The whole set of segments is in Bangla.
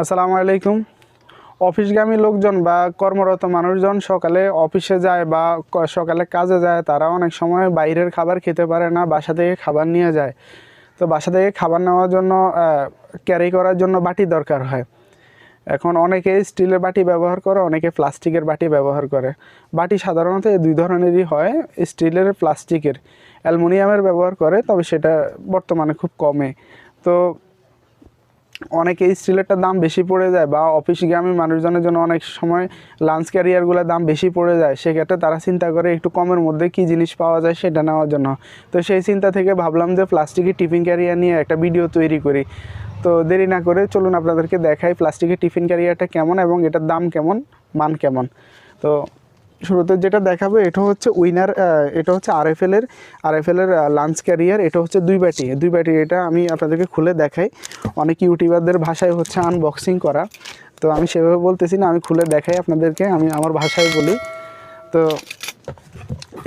আসসালামু আলাইকুম। অফিসগামী লোকজন বা কর্মরত মানুষজন সকালে অফিসে যায় বা সকালে কাজে যায়, তারা অনেক সময় বাইরের খাবার খেতে পারে না, বাসা থেকে খাবার নিয়ে যায়। তো বাসা থেকে খাবার নেওয়ার জন্য ক্যারি করার জন্য বাটি দরকার হয়। এখন অনেকে স্টিলের বাটি ব্যবহার করে, অনেকে প্লাস্টিকের বাটি ব্যবহার করে। বাটি সাধারণত এই দুই ধরনেরই হয়, স্টিলের, প্লাস্টিকের। অ্যালুমিনিয়ামের ব্যবহার করে, তবে সেটা বর্তমানে খুব কমে। তো অনেকে স্টিলেরটা দাম বেশি পড়ে যায় বা অফিস অফিসগামী মানুষজনের জন্য অনেক সময় লাঞ্চ ক্যারিয়ারগুলোর দাম বেশি পড়ে যায়। সেক্ষেত্রে তারা চিন্তা করে একটু কমের মধ্যে কী জিনিস পাওয়া যায় সেটা নেওয়ার জন্য। তো সেই চিন্তা থেকে ভাবলাম যে প্লাস্টিকের টিফিন ক্যারিয়ার নিয়ে একটা ভিডিও তৈরি করি। তো দেরি না করে চলুন আপনাদেরকে দেখাই প্লাস্টিকের টিফিন ক্যারিয়ারটা কেমন এবং এটার দাম কেমন, মান কেমন। তো শুরুতে যেটা দেখাবো, এটা হচ্ছে উইনার এটা হচ্ছে আর এফ এলের আর এফ এলের লাঞ্চ ক্যারিয়ার এটা হচ্ছে দুই ব্যাটি দুই ব্যাটি এটা আমি আপনাদেরকে খুলে দেখাই। অনেক ইউটিউবারদের ভাষায় হচ্ছে আনবক্সিং করা। তো আমি সেভাবে বলতেছি না, আমি খুলে দেখাই আপনাদেরকে, আমি আমার ভাষায় বলি। তো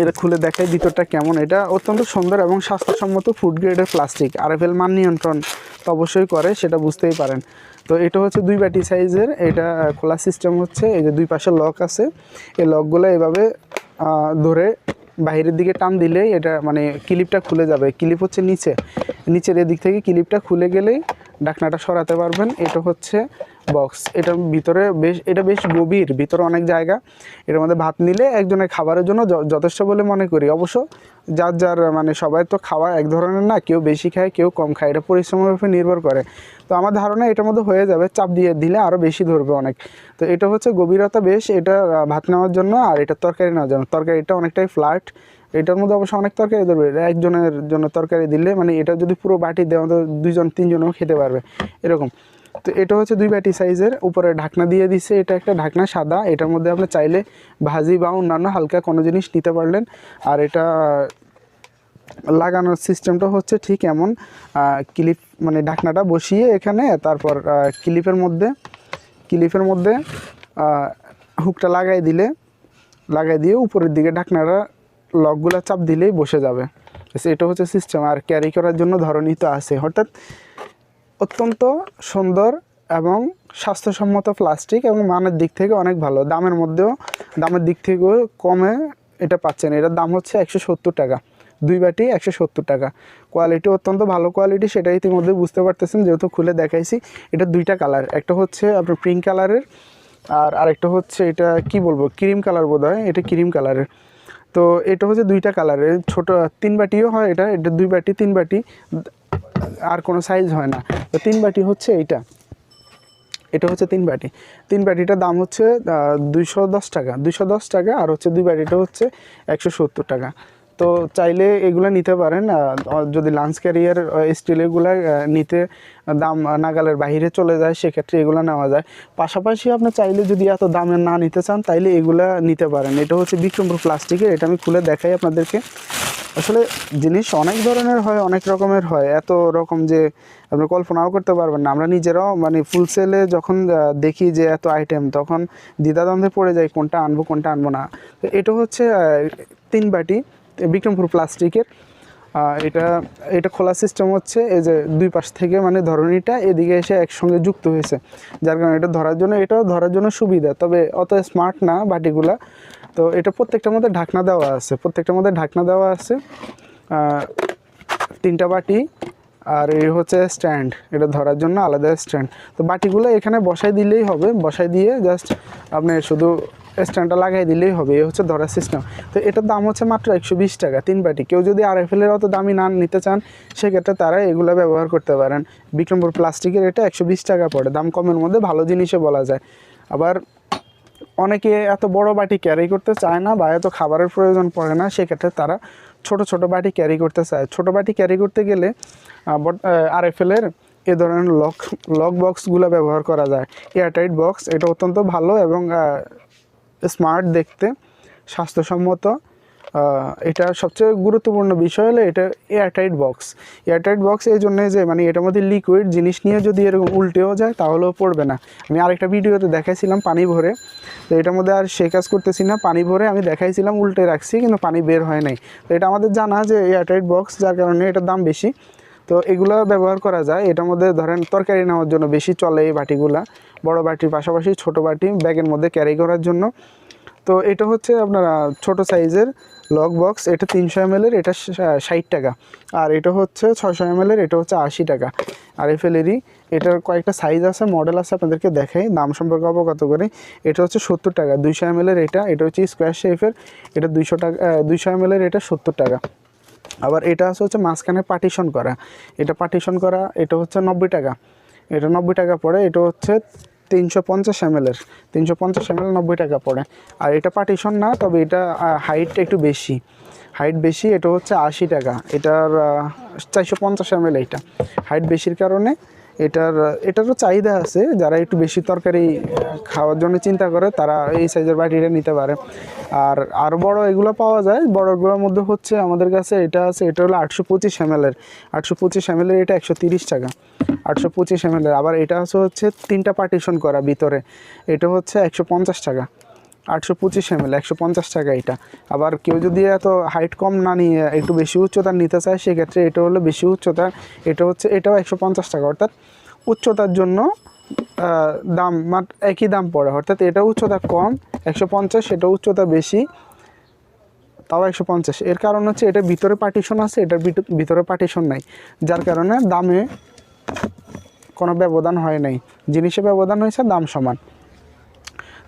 এটা খুলে দেখাই ভিতরটা কেমন। এটা অত্যন্ত সুন্দর এবং স্বাস্থ্যসম্মত ফুড গ্রেডের প্লাস্টিক আরএফএল মান নিয়ন্ত্রণ তো অবশ্যই করে, সেটা বুঝতেই পারেন। তো এটা হচ্ছে দুই বাটি সাইজের এটা খোলা সিস্টেম হচ্ছে, এই যে দুই পাশে লক আছে। এই লকগুলো এভাবে ধরে বাইরের দিকে টান দিলেই এটা মানে ক্লিপটা খুলে যাবে। ক্লিপ হচ্ছে নিচে। নিচের এদিক থেকে ক্লিপটা খুলে গেলেই ডাকনাটা সরাতে পারবেন। এটা হচ্ছে বক্স এটার ভিতরে বেশ এটা বেশ গভীর, ভিতরে অনেক জায়গা। এটার মধ্যে ভাত নিলে একজনের খাবারের জন্য যথেষ্ট বলে মনে করি। অবশ্য যার যার মানে সবাই তো খাওয়া এক ধরনের না, কেউ বেশি খায়, কেউ কম খায়। এটা পরিশ্রমের উপর নির্ভর করে। তো আমার ধারণা এটার মধ্যে হয়ে যাবে, চাপ দিয়ে দিলে আরও বেশি ধরবে অনেক। তো এটা হচ্ছে গভীরতা বেশ, এটা ভাত নেওয়ার জন্য আর এটা তরকারি নেওয়ার জন্য। তরকারিটা অনেকটাই ফ্ল্যাট এটার মধ্যে অবশ্য অনেক তরকারি ধরবে। একজনের জন্য তরকারি দিলে মানে এটা যদি পুরো বাটি দেওয়া তো দুইজন, তিনজনও খেতে পারবে। এরকম। তো এটা হচ্ছে দুই বাটি সাইজের, উপরে ঢাকনা দিয়ে দিছে, এটা একটা ঢাকনা সাদা, এটার মধ্যে আপনি চাইলে ভাজি বা অন্যান্য হালকা কোনো জিনিস নিতে পারলেন। আর এটা লাগানোর সিস্টেমটা হচ্ছে ঠিক এমন ক্লিপ মানে ঢাকনাটা বসিয়ে এখানে, তারপর ক্লিপের মধ্যে ক্লিপের মধ্যে হুকটা লাগাই দিলে, লাগাই দিয়ে উপরের দিকে ঢাকনাটা লকগুলো চাপ দিলেই বসে যাবে। এটা হচ্ছে সিস্টেম, আর ক্যারি করার জন্য ধরনই তো আছে। অর্থাৎ অত্যন্ত সুন্দর এবং স্বাস্থ্যসম্মত প্লাস্টিক এবং মানের দিক থেকে অনেক ভালো। দামের মধ্যেও, দামের দিক থেকেও কমে এটা পাচ্ছেন। এটার দাম হচ্ছে একশো সত্তর টাকা। দুই বাটি একশো সত্তর টাকা। কোয়ালিটি অত্যন্ত ভালো কোয়ালিটি, সেটা ইতিমধ্যে বুঝতে পারতেছেন, যেহেতু খুলে দেখাইছি। এটা দুইটা কালার। একটা হচ্ছে আপনার পিঙ্ক কালারের, আর আরেকটা হচ্ছে এটা, কি বলব, ক্রিম কালার বোধ হয় এটা ক্রিম কালারের। তো এটা হচ্ছে দুইটা কালারের ছোট, তিন বাটিও হয় এটা এটা দুই বাটি, তিন বাটি, আর কোনো সাইজ হয় না। তো তিন বাটি হচ্ছে এইটা। এটা হচ্ছে তিন বাটি। তিন বাটিটার দাম হচ্ছে দুইশো দশ টাকা। দুইশো দশ টাকা আর হচ্ছে দুই বাটিটা হচ্ছে একশো সত্তর টাকা। তো চাইলে এগুলো নিতে পারেন যদি লাঞ্চ ক্যারিয়ার স্টিলেরগুলো নিতে দাম নাগালের বাইরে চলে যায়, সেক্ষেত্রে এগুলো নেওয়া যায়। পাশাপাশি আপনি চাইলে যদি এত দামে না নিতে চান, তাইলে এগুলা নিতে পারেন। এটা হচ্ছে বিক্রমপুর প্লাস্টিকের এটা আমি খুলে দেখাই আপনাদেরকে। আসলে জিনিস অনেক ধরনের হয়, অনেক রকমের হয়। এত রকম যে আপনি কল্পনাও করতে পারবেন না। আমরা নিজেরাও মানে ফুল সেলে যখন দেখি যে এত আইটেম তখন দ্বিধাদ্বন্দ্বে পড়ে যায় কোনটা আনব কোনটা আনব না। তো এটা হচ্ছে তিন বাটি। বিক্রমপুর প্লাস্টিকের। এটা এটা খোলা সিস্টেম হচ্ছে, এই যে দুই পাশ থেকে মানে ধরনীটা এদিকে এসে একসঙ্গে যুক্ত হয়েছে। যার কারণে এটা ধরার জন্য, এটাও ধরার জন্য সুবিধা, তবে অত স্মার্ট না বাটিগুলা। তো এটা প্রত্যেকটার মধ্যে ঢাকনা দেওয়া আছে, প্রত্যেকটার মধ্যে ঢাকনা দেওয়া আছে। তিনটা বাটি আর এই হচ্ছে স্ট্যান্ড এটা ধরার জন্য আলাদা স্ট্যান্ড তো বাটিগুলো এখানে বসাই দিলেই হবে, বসাই দিয়ে জাস্ট আপনি শুধু স্ট্যান্ডটা লাগাই দিলেই হবে, এই হচ্ছে ধরার সিস্টেম তো এটার দাম হচ্ছে মাত্র একশো বিশ টাকা, তিন বাটি। কেউ যদি আর এফএলের অত দামি না নিতে চান, সেক্ষেত্রে তারা এগুলো ব্যবহার করতে পারেন। বিক্রমপুর প্লাস্টিকের এটা একশো বিশ টাকা পড়ে, দাম কমের মধ্যে ভালো জিনিসও বলা যায়। আবার অনেকে এত বড় বাটি ক্যারি করতে চায় না বা এত খাবারের প্রয়োজন পড়ে না, সেক্ষেত্রে তারা ছোট ছোট বাটি ক্যারি করতে চায়। ছোট বাটি ক্যারি করতে গেলে আর এফ এর এ ধরনের লক লক বক্সগুলো ব্যবহার করা যায়। এয়ারটাইট বক্স এটা অত্যন্ত ভালো এবং স্মার্ট দেখতে, স্বাস্থ্যসম্মত। এটা সবচেয়ে গুরুত্বপূর্ণ বিষয় হলো এটা এয়ারটাইট বক্স। এয়ারটাইট বক্স এই জন্যে যে মানে এটার মধ্যে লিকুইড জিনিস নিয়ে যদি এরকম উল্টেও যায় তাহলেও পড়বে না। আমি আরেকটা ভিডিওতে দেখাইছিলাম পানি ভরে। তো এটার মধ্যে আর সে কাজ করতেছি না। পানি ভরে আমি দেখাইছিলাম, উল্টে রাখছি কিন্তু পানি বের হয় নাই। তো এটা আমাদের জানা যে এয়ারটাইট বক্স, যার কারণে এটার দাম বেশি। তো এগুলো ব্যবহার করা যায়। এটার মধ্যে ধরেন তরকারি নেওয়ার জন্য বেশি চলে এই বাটিগুলা। বড় বাটির পাশাপাশি ছোট বাটি ব্যাগের মধ্যে ক্যারি করার জন্য। তো এটা হচ্ছে আপনার ছোট সাইজের লক বক্স এটা তিনশো এম এর, এটা ষাট টাকা। আর এটা হচ্ছে ছশো এম এর, এটা হচ্ছে আশি টাকা। আর এফ এলেরই এটার কয়েকটা সাইজ আছে মডেল আছে, আপনাদেরকে দেখাই, দাম সম্পর্কে অবগত করে। এটা হচ্ছে সত্তর টাকা, দুইশো এম এর এটা এটা হচ্ছে স্কোয়ার শেফের এটা দুইশো টাকা দুইশো এম এর এটা সত্তর টাকা। আবার এটা আছে হচ্ছে মাঝখানে পার্টিশন করা। এটা পার্টিশন করা, এটা হচ্ছে নব্বই টাকা। এটা নব্বই টাকা পড়ে, এটা হচ্ছে তিনশো পঞ্চাশ এম এলের তিনশো পঞ্চাশ এম এল নব্বই টাকা পড়ে। আর এটা পার্টিশন না, তবে এটা হাইট একটু বেশি। হাইট বেশি, এটা হচ্ছে আশি টাকা। এটার চারশো পঞ্চাশ এম এল এইটা। হাইট বেশির কারণে এটার, এটারও চাহিদা আছে, যারা একটু বেশি তরকারি খাওয়ার জন্য চিন্তা করে, তারা এই সাইজের বাটিটা নিতে পারে। আর আর বড় এগুলো পাওয়া যায়, বড়গুলোর মধ্যে হচ্ছে আমাদের কাছে এটা আছে, এটা হলো আটশো পঁচিশ এমএলের আটশো পঁচিশ এমএলের এটা একশো তিরিশ টাকা। আটশো পঁচিশ এমএলের আবার এটা আছে হচ্ছে তিনটা পার্টিশন করা ভিতরে, এটা হচ্ছে একশো পঞ্চাশ টাকা। আটশো পঁচিশ এমএল একশো পঞ্চাশ টাকা এটা। আবার কেউ যদি এত হাইট কম না নিয়ে একটু বেশি উচ্চতার নিতে চায়, সেক্ষেত্রে এটা হলো বেশি উচ্চতার এটা হচ্ছে, এটাও একশো পঞ্চাশ টাকা, অর্থাৎ উচ্চতার জন্য দাম মাত্র একই দাম পড়ে। অর্থাৎ এটা উচ্চতা কম, একশো পঞ্চাশ এটা উচ্চতা বেশি, তাও একশো পঞ্চাশ। এর কারণ হচ্ছে এটা ভিতরে পার্টিশন আছে, এটার ভিত- ভিতরে পার্টিশন নাই। যার কারণে দামে কোনো ব্যবধান হয় নাই। জিনিসে ব্যবধান হয়েছে, দাম সমান।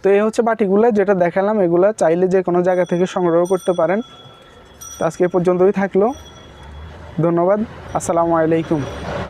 তো এই হচ্ছে বাটিগুলো, যেটা দেখালাম, এগুলো চাইলে যে কোনো জায়গা থেকে সংগ্রহ করতে পারেন। তো আজকে পর্যন্তই থাকল। ধন্যবাদ। আসসালামু আলাইকুম।